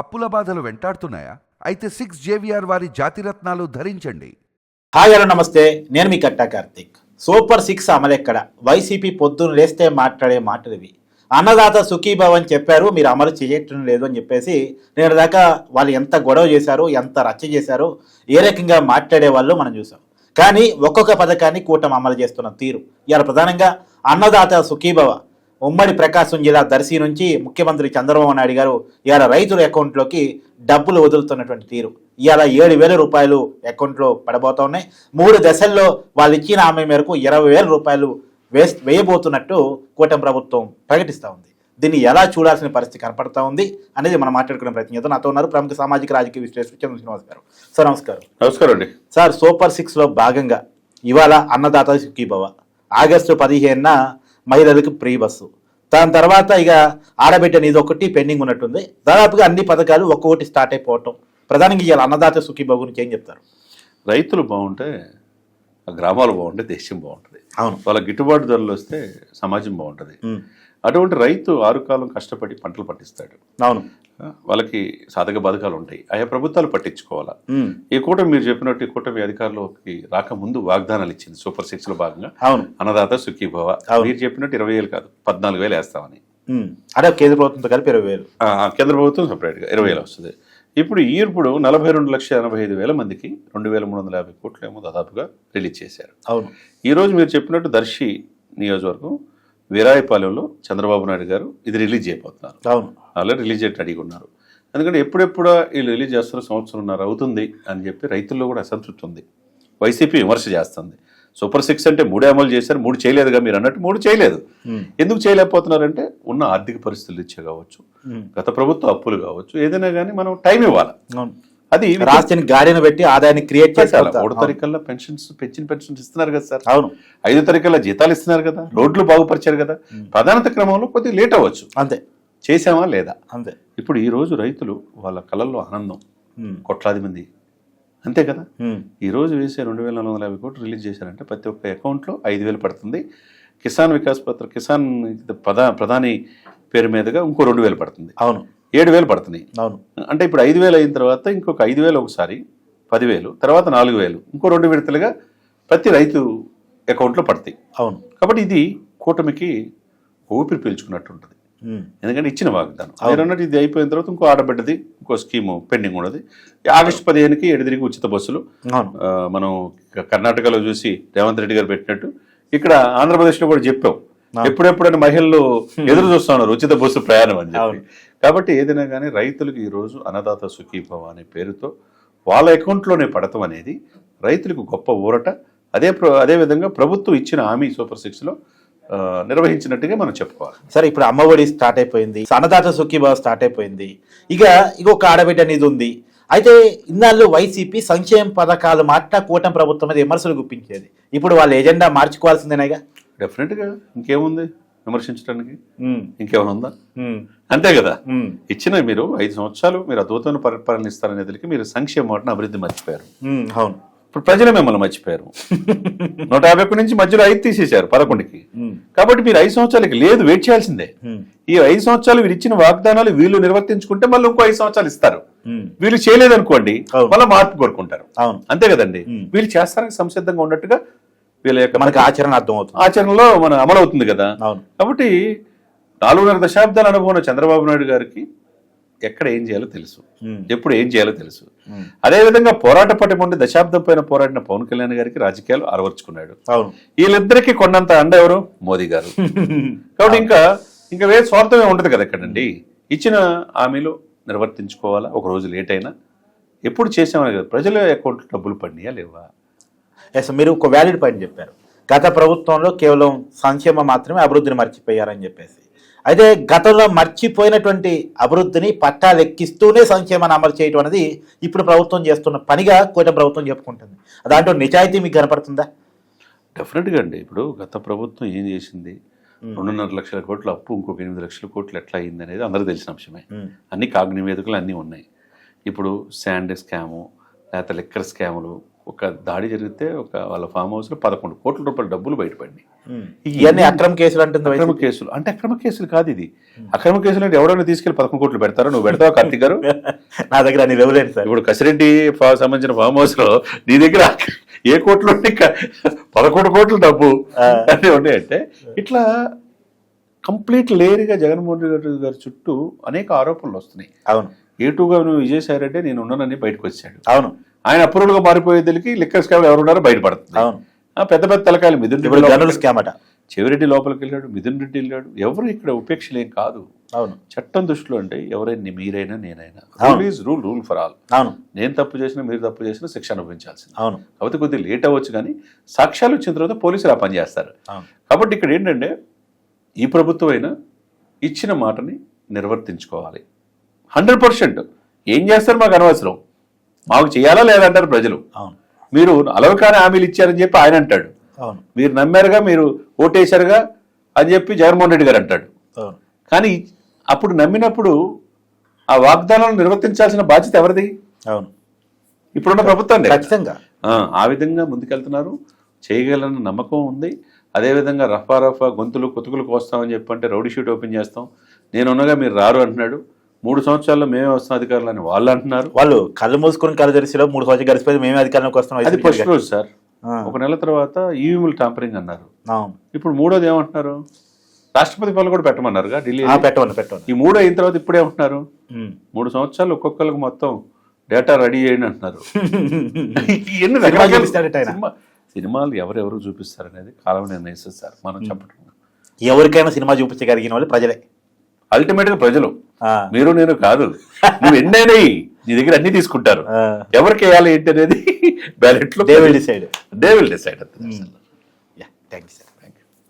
అప్పుల బాధలు వెంటాడుతున్నాయా? అయితే సిక్స్ జేవిఆర్ వారి జాతిరత్నాలు ధరించండి. హాయ్ హలో నమస్తే. నేను మీ కట్టా కార్తీక్. సూపర్ సిక్స్ అమలెక్కడ వైసీపీ పొద్దున్న లేస్తే మాట్లాడే మాటలు ఇవి అన్నదాత సుఖీభవ్ అని చెప్పారు మీరు అమలు చేయటం లేదు అని చెప్పేసి నేను దాకా వాళ్ళు ఎంత గొడవ చేశారు ఎంత రచ్చ చేశారు ఏ రకంగా మాట్లాడే వాళ్ళు మనం చూసాం. కానీ ఒక్కొక్క పథకాన్ని కూటమి అమలు చేస్తున్న తీరు. ఇవాళ ప్రధానంగా అన్నదాత సుఖీభవ ఉమ్మడి ప్రకాశం జిల్లా దర్శి నుంచి ముఖ్యమంత్రి చంద్రబాబు నాయుడు గారు ఇవాళ రైతుల అకౌంట్లోకి డబ్బులు వదులుతున్నటువంటి తీరు. ఇవాళ ఏడు వేల రూపాయలు అకౌంట్లో పడబోతా ఉన్నాయి మూడు దశల్లో వాళ్ళు ఇచ్చిన హామీ మేరకు ఇరవై వేల రూపాయలు వేస్ వేయబోతున్నట్టు కూటమి ప్రభుత్వం ప్రకటిస్తూ ఉంది. దీన్ని ఎలా చూడాల్సిన పరిస్థితి కనపడతా ఉంది అనేది మనం మాట్లాడుకునే ప్రయత్నం చేద్దాం. నాతో ఉన్నారు ప్రముఖ సామాజిక రాజకీయ విశ్లేషకులు చంద్ర శ్రీనివాస్ గారు. సార్ నమస్కారం. నమస్కారం అండి. సార్ సూపర్ సిక్స్లో భాగంగా ఇవాళ అన్నదాత సుఖీభవ. ఆగస్టు పదిహేనున మహిళలకు ఫ్రీ బస్సు. దాని తర్వాత ఇక ఆడబిడ్డ ఇది ఒకటి పెండింగ్ ఉన్నట్టుంది. దాదాపుగా అన్ని పథకాలు ఒక్కొక్కటి స్టార్ట్ అయిపోవటం. ప్రధానంగా ఇవాళ అన్నదాత సుఖీబాబు గురించి ఏం చెప్తారు? రైతులు బాగుంటే ఆ గ్రామాలు బాగుంటే దేశం బాగుంటుంది. అవును. వాళ్ళ గిట్టుబాటు ధరలు వస్తే సమాజం బాగుంటుంది. అటువంటి రైతు ఆరు కాలం కష్టపడి పంటలు పండిస్తాడు అవును. వాళ్ళకి సాధక బాధకాలు ఉంటాయి. ఆయా ప్రభుత్వాలు పట్టించుకోవాలా? ఈ కూటమి మీరు చెప్పినట్టు ఈ కూటమి అధికారంలోకి రాకముందు వాగ్దానాలు ఇచ్చింది సూపర్ సిక్స్లో భాగంగా. అవును. అన్నదాత సుఖీభవ. మీరు చెప్పినట్టు ఇరవై వేలు కాదు పద్నాలుగు వేలు వేస్తామని. అదే కేంద్ర ప్రభుత్వంతో కలిపి ఇరవై వేలు. కేంద్ర ప్రభుత్వం సపరేట్గా ఇరవై వేలు వస్తుంది. ఇప్పుడు ఈ ఇప్పుడు నలభై రెండు లక్షల ఎనభై ఐదు వేల మందికి రెండు వేల మూడు వందల యాభై కోట్లు ఏమో దాదాపుగా రిలీజ్ చేశారు. అవును. ఈరోజు మీరు చెప్పినట్టు దర్శి నియోజకవర్గం వీరాయపాలెంలో చంద్రబాబు నాయుడు గారు ఇది రిలీజ్ చేయబోతున్నారు అవును. ఆల్రెడీ రిలీజ్ చేయట్టు అడిగి ఉన్నారు. ఎందుకంటే ఎప్పుడెప్పుడో వీళ్ళు రిలీజ్ చేస్తున్న సంవత్సరంన్నర అవుతుంది అని చెప్పి రైతుల్లో కూడా అసంతృప్తి ఉంది. వైసీపీ విమర్శ చేస్తుంది. సూపర్ సిక్స్ అంటే మూడే అమలు చేశారు మూడు చేయలేదుగా మీరు అన్నట్టు మూడు చేయలేదు. ఎందుకు చేయలేకపోతున్నారంటే ఉన్న ఆర్థిక పరిస్థితులు ఇచ్చే కావచ్చు గత ప్రభుత్వ అప్పులు కావచ్చు ఏదైనా కానీ మనం టైం ఇవ్వాలి. అది రాష్ట్రాన్ని గాడిన పెట్టి ఆదాయాన్ని క్రియేట్. వెళ్తారు. మూడు తారీఖుల్లో పెన్షన్స్ పెన్షన్ పెన్షన్స్ ఇస్తున్నారు కదా సార్. అవును. ఐదో తారీఖుల్లో జీతాలు ఇస్తున్నారు కదా రోడ్లు బాగుపరిచారు కదా. ప్రాధాన్యత క్రమంలో కొద్దిగా లేట్ అవ్వచ్చు. అంతే. చేసామా లేదా? అంతే. ఇప్పుడు ఈ రోజు రైతులు వాళ్ళ కళల్లో ఆనందం. కోట్లాది మంది అంతే కదా? ఉమ్, ఈ రోజు వేసే రెండు వేల నాలుగు వందల యాభై కోట్లు రిలీజ్ చేశారంటే ప్రతి ఒక్క అకౌంట్లో ఐదు వేలు పడుతుంది. కిసాన్ వికాస్ పత్ర కిసాన్ ప్రధా ప్రధాని పేరు మీదుగా ఇంకో రెండు వేలు పడుతుంది. అవును. ఏడు వేలు పడుతున్నాయి. అవును. అంటే ఇప్పుడు ఐదు వేలు అయిన తర్వాత ఇంకొక ఐదు వేలు ఒకసారి పదివేలు తర్వాత నాలుగు వేలు ఇంకో రెండు విడతలుగా ప్రతి రైతు అకౌంట్లో పడతాయి. అవును. కాబట్టి ఇది కూటమికి ఊపిరి పీల్చుకున్నట్టు ఉంటుంది. ఎందుకంటే ఇచ్చిన వాగ్దానం. మీరు అన్నట్టు ఇది అయిపోయిన తర్వాత ఇంకో ఆడబిడ్డది ఇంకో స్కీము పెండింగ్ ఉన్నది. ఆగస్టు పదిహేనుకి ఎడదిరిగి ఉచిత బస్సులు. మనం కర్ణాటకలో చూసి రేవంత్ రెడ్డి గారు పెట్టినట్టు. ఇక్కడ ఆంధ్రప్రదేశ్లో కూడా చెప్పాం ఎప్పుడెప్పుడైనా మహిళలు ఎదురు చూస్తా ఉన్నారు ఉచిత బస్సు ప్రయాణం అని చెప్పి. కాబట్టి ఏదైనా కానీ రైతులకు ఈ రోజు అన్నదాత సుఖీభవ అనే పేరుతో వాళ్ళ అకౌంట్లోనే పడటం అనేది రైతులకు గొప్ప ఊరట. అదే ప్ర- అదే విధంగా ప్రభుత్వం ఇచ్చిన హామీ సూపర్ సిక్స్లో ఆ, నిర్వహించినట్టుగా మనం చెప్పుకోవాలి. సరే ఇప్పుడు అమ్మఒడి స్టార్ట్ అయిపోయింది అన్నదాత సుఖీభావ స్టార్ట్ అయిపోయింది. ఇక ఇక ఒక ఆడబిడ్డ అనేది ఉంది. అయితే ఇన్నాళ్ళు వైసీపీ సంక్షేమ పథకాలు మాట కూటమి ప్రభుత్వం మీద విమర్శలు గుప్పించేది. ఇప్పుడు వాళ్ళ ఎజెండా మార్చుకోవాల్సిందేనాగా డెఫినెట్గా ఇంకేముంది విమర్శించడానికి ఉమ్, ఇంకేమైనా ఉందా? ఉమ్, అంతే కదా. ఉమ్, ఇచ్చిన మీరు ఐదు సంవత్సరాలు మీరు అద్భుతమైన పరిపాలన ఇస్తారనేదికి మీరు సంక్షేమ వాటిని అభివృద్ధి మర్చిపోయారు. అవును. ఇప్పుడు ప్రజలు మిమ్మల్ని మర్చిపోయారు. నూట యాభై నుంచి మధ్యలో ఐదు తీసేశారు పదకొండుకి. కాబట్టి మీరు ఐదు సంవత్సరాలకి లేదు వెయిట్ చేయాల్సిందే. ఈ ఐదు సంవత్సరాలు వీరు ఇచ్చిన వాగ్దానాలు వీళ్ళు నిర్వర్తించుకుంటే మళ్ళీ ఇంకో ఐదు సంవత్సరాలు ఇస్తారు. వీళ్ళు చేయలేదనుకోండి. మళ్ళీ మార్పు కోరుకుంటారు. అవును. అంతే కదండి. వీళ్ళు చేస్తానికి సంసిద్ధంగా ఉన్నట్టుగా వీళ్ళ యొక్క మనకి ఆచరణ అర్థమవుతుంది. ఆచరణలో మన అమలు అవుతుంది కదా? అవును. కాబట్టి నాలుగున్నర దశాబ్దాల అనుభవం చంద్రబాబు నాయుడు గారికి ఎక్కడ ఏం చేయాలో తెలుసు. ఎప్పుడు ఏం చేయాలో తెలుసు. అదేవిధంగా పోరాట పట్టి ఉండి దశాబ్దం పైన పోరాడిన పవన్ కళ్యాణ్ గారికి రాజకీయాలు అరవర్చుకున్నాడు. అవును. వీళ్ళిద్దరికి కొన్నంత అండ ఎవరు మోదీ గారు. కాబట్టి ఇంకా ఇంకా వేరే స్వార్థమే ఉండదు కదా ఇక్కడండి ఇచ్చిన హామీలు నిర్వర్తించుకోవాలా? ఒక రోజు లేట్ అయినా? ఎప్పుడు చేసామని కదా ప్రజల అకౌంట్ డబ్బులు పడినాయా లేవా? ఎస్ మీరు ఒక వ్యాలిడ్ పాయింట్ చెప్పారు. గత ప్రభుత్వంలో కేవలం సంక్షేమం మాత్రమే అభివృద్ధిని మర్చిపోయారని చెప్పేసి. అయితే గతంలో మర్చిపోయినటువంటి అభివృద్ధిని పట్టాలు ఎక్కిస్తూనే సంక్షేమాన్ని అమలు చేయడం అనేది ఇప్పుడు ప్రభుత్వం చేస్తున్న పనిగా కూటమి ప్రభుత్వం చెప్పుకుంటుంది. దాంట్లో నిజాయితీ మీకు కనపడుతుందా? డెఫినెట్గా అండి. ఇప్పుడు గత ప్రభుత్వం ఏం చేసింది? రెండున్నర లక్షల కోట్ల అప్పు ఇంకొక ఎనిమిది లక్షల కోట్లు ఎట్లా అయింది అనేది అందరికీ తెలిసిన అంశమే. అన్ని కాగ్ నివేదికలు అన్నీ ఉన్నాయి. ఇప్పుడు శాండ్ స్కాము లేకపోతే లిక్కర్ స్కాములు ఒక దాడి జరిగితే ఒక వాళ్ళ ఫామ్ హౌస్లో పదకొండు కోట్ల రూపాయల డబ్బులు బయటపడినాయి. ఇవన్నీ అక్రమ కేసులు అంటుంది అక్రమ. కేసులు. అంటే అక్రమ కేసులు కాదు ఇది. అక్రమ కేసులు అంటే ఎవరైనా తీసుకెళ్ళి పదకొండు కోట్లు పెడతారో? నువ్వు పెడతావా కార్తీక్ గారు? నా దగ్గర అన్ని లేవులేండి సార్. ఇప్పుడు కసిరెడ్డి సంబంధించిన ఫామ్ హౌస్లో నీ దగ్గర ఏ కోట్లు పదకొండు కోట్లు డబ్బు అంటే ఉన్నాయంటే ఇట్లా కంప్లీట్ లేరుగా జగన్మోహన్ రెడ్డి గారి చుట్టూ అనేక ఆరోపణలు వస్తున్నాయి. అవును. ఏటుగా నువ్వు విజయసాయి రెడ్డి నేను ఉన్నానని బయటకు వచ్చాడు. అవును. ఆయన అప్రూవల్గా మారిపోయేదికి లిక్కర్ స్కామ్ ఎవరున్నారో బయటపడుతుంది. అవును. పెద్ద పెద్ద తలకాయలు మిథున్ రెడ్డి స్కామ్ అట. చెవిరెడ్డి లోపలికి వెళ్ళాడు మిథున్ రెడ్డి వెళ్ళాడు. ఎవరు ఇక్కడ ఉపేక్షలేం కాదు. అవును. చట్టం దృష్టిలో అంటే ఎవరైనా మీరైనా నేనైనా. Rule is rule rule for all అవును. నేను తప్పు చేసినా మీరు తప్పు చేసినా శిక్ష అనుభవించాల్సింది. అవును. కాబట్టి కొద్దిగా లేట్ అవ్వచ్చు కానీ సాక్ష్యాలు వచ్చిన తర్వాత పోలీసులు ఆ పని చేస్తారు. కాబట్టి ఇక్కడ ఏంటంటే ఈ ప్రభుత్వం అయినా ఇచ్చిన మాటని నిర్వర్తించుకోవాలి. Hundred percent. ఏం చేస్తారు మాకు అనవసరం. మాకు చేయాలా లేదంటారు ప్రజలు. అవును. మీరు అలవకాని హామీలు ఇచ్చారని చెప్పి ఆయన అంటాడు. మీరు నమ్మారుగా మీరు ఓటేశారుగా అని చెప్పి జగన్మోహన్ రెడ్డి గారు అంటాడు. కానీ అప్పుడు నమ్మినప్పుడు ఆ వాగ్దానాలను నిర్వర్తించాల్సిన బాధ్యత ఎవరిది? అవును. ఇప్పుడున్న ప్రభుత్వం ఖచ్చితంగా. ఆ విధంగా ముందుకెళ్తున్నారు. చేయగలన్న నమ్మకం ఉంది. అదేవిధంగా రఫా రఫా గొంతులు కొతుకులు కోస్తామని చెప్పంటే రౌడీ షీట్ ఓపెన్ చేస్తాం. నేనున్నగా మీరు రారు అంటున్నాడు. మూడు సంవత్సరాల్లో మేమే వస్తాం అధికారులు అని వాళ్ళు అంటున్నారు. వాళ్ళు కళ్ళు మూసుకొని కళ్ళు తెరిసిలో మూడు సంవత్సరాలు గడిచిపోయి మేమే అధికారంలోకి వస్తాం అది ఫస్ట్. రోజు సార్. ఒక నెల తర్వాత ఈవీఎంలు టాంపరింగ్ అన్నారు. ఇప్పుడు మూడోది ఏమంటున్నారు? రాష్ట్రపతి పాలన కూడా పెట్టమన్నారుగా ఢిల్లీ పెట్టమని పెట్టమని. ఈ మూడో అయిన తర్వాత ఇప్పుడే ఉంటున్నారు. ఉమ్. మూడు సంవత్సరాలు ఒక్కొక్కరికి మొత్తం డేటా రెడీ చేయండి అంటున్నారు. సినిమాలు ఎవరెవరు చూపిస్తారు అనేది కాలం నిర్ణయిస్తుంది సార్. మనం చెప్పటం ఎవరికైనా సినిమా చూపించగలిగిన వాళ్ళు ప్రజలే. అల్టిమేట్గా ప్రజలు. మీరు నేను కాదు. నువ్వు ఎన్నైనా నీ దగ్గర అన్ని తీసుకుంటారు. ఎవరికి వేయాలి ఏంటి అనేది బ్యాలెట్లో will decide. They will decide yeah thank you